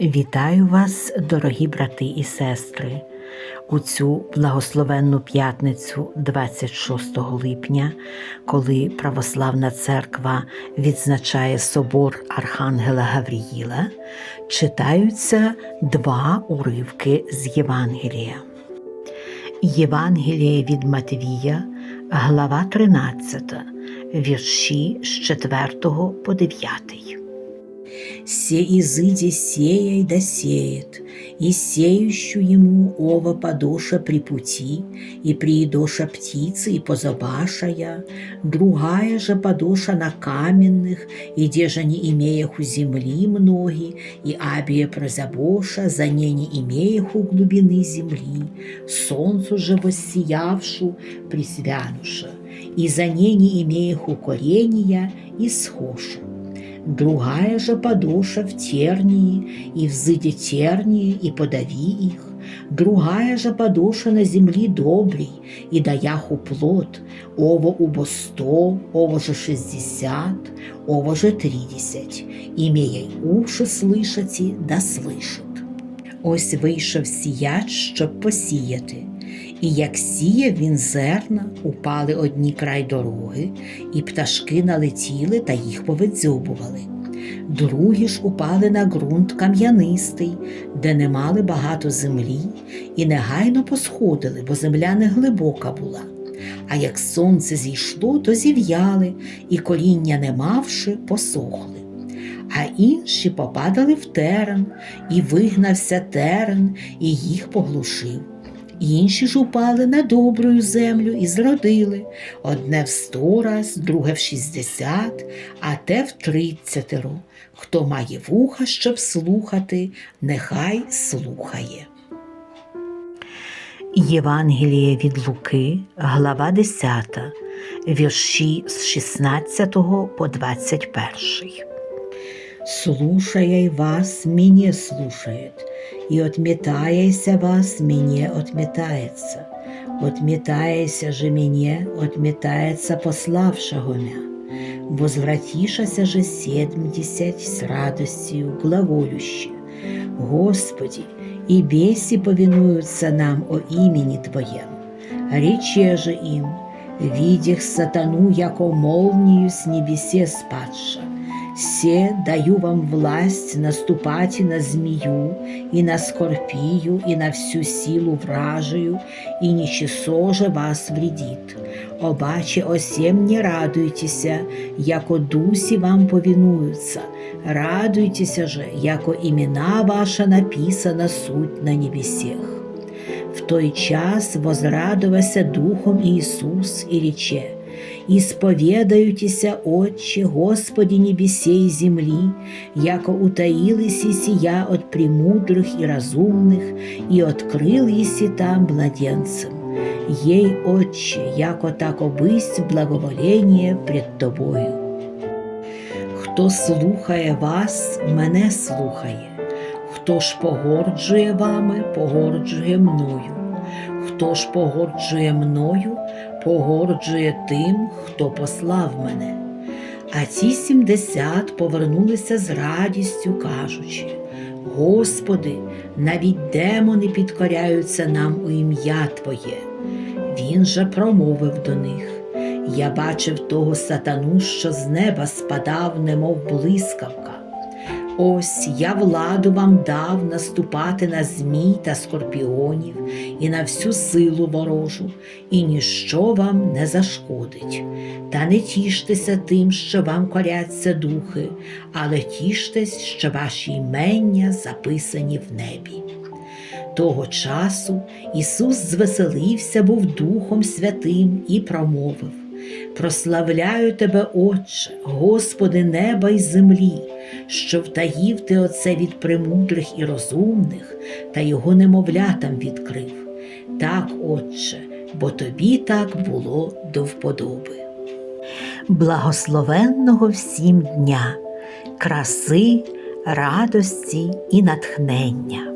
Вітаю вас, дорогі брати і сестри, у цю благословенну п'ятницю 26 липня, коли Православна Церква відзначає собор Архангела Гавріїла, читаються два уривки з Євангелія. Євангеліє від Матвія, глава 13, вірші з 4 по 9. Се изыди сеяй да сеет, и сеющу ему ова подоша при пути, и приедоша птицы и позабашая, другая же подоша на каменных, и де же не имеях у земли многие, и абия прозабоша, за не не имеях у глубины земли, солнцу же воссиявшу, присвянуша, и за не не имеях у корения, и схошу другая же подоша в тернии, и взыди тернии, и подави их, другая же подоша на земли добрей, и даяху плод, ово убо сто, ово же шестьдесят, ово же тридесять, имея уши слышати, да слышат. Ось вийшов сіяч, щоб посіяти. І як сіяв він зерна, упали одні край дороги, і пташки налетіли та їх повидзьобували. Другі ж упали на ґрунт кам'янистий, де не мали багато землі, і негайно посходили, бо земля не глибока була. А як сонце зійшло, то зів'яли, і коріння не мавши, посохли. А інші попадали в терен, і вигнався терен, і їх поглушив. Інші ж упали на добрую землю і зродили одне в сто раз, друге в шістдесят, а те в тридцятеро. Хто має вуха, щоб слухати, нехай слухає. Євангеліє від Луки, глава 10, вірші з 16 по 21. Слушая вас, меня слушает, и отметаяся вас, мне отметается. Отметаяся же мне, отметается пославшего мя. Возвратишася же седмдесять с радостью глаголюще. Господи, и беси повинуются нам о имени Твоем. Рече же им, видях сатану, яко молнию с небесе спадша. Се даю вам власть наступать и на змею, и на скорпию, и на всю силу вражию, и ничего же вас вредит. Обаче осем не радуйтеся, яко дусі вам повинуються, радуйтеся же, яко імена ваша написана суть на небесех. В той час возрадувався Духом Ісус і рече, «Исповедаютеся, Отче, Господи небесей и земли, яко утаились и сия от премудрых и разумных, и открыл еси там младенцам. Ей, Отче, яко так обысть благоволение пред Тобою. Хто слухає вас, мене слухає, хто ж погорджує вами, погорджує мною. Хто ж погорджує мною, погорджує тим, хто послав мене. А ці сімдесят повернулися з радістю, кажучи: Господи, навіть демони підкоряються нам у ім'я Твоє. Він же промовив до них. Я бачив того сатану, що з неба спадав, немов блискавка. Ось я владу вам дав наступати на змій та скорпіонів і на всю силу ворожу, і ніщо вам не зашкодить. Та не тіштеся тим, що вам коряться духи, але тіштесь, що ваші імення записані в небі. Того часу Ісус звеселився був Духом Святим і промовив: Прославляю Тебе, Отче, Господи неба й землі, що втаїв ти оце від премудрих і розумних, та його немовлятам відкрив. Так, Отче, бо тобі так було до вподоби. Благословенного всім дня, краси, радості і натхнення.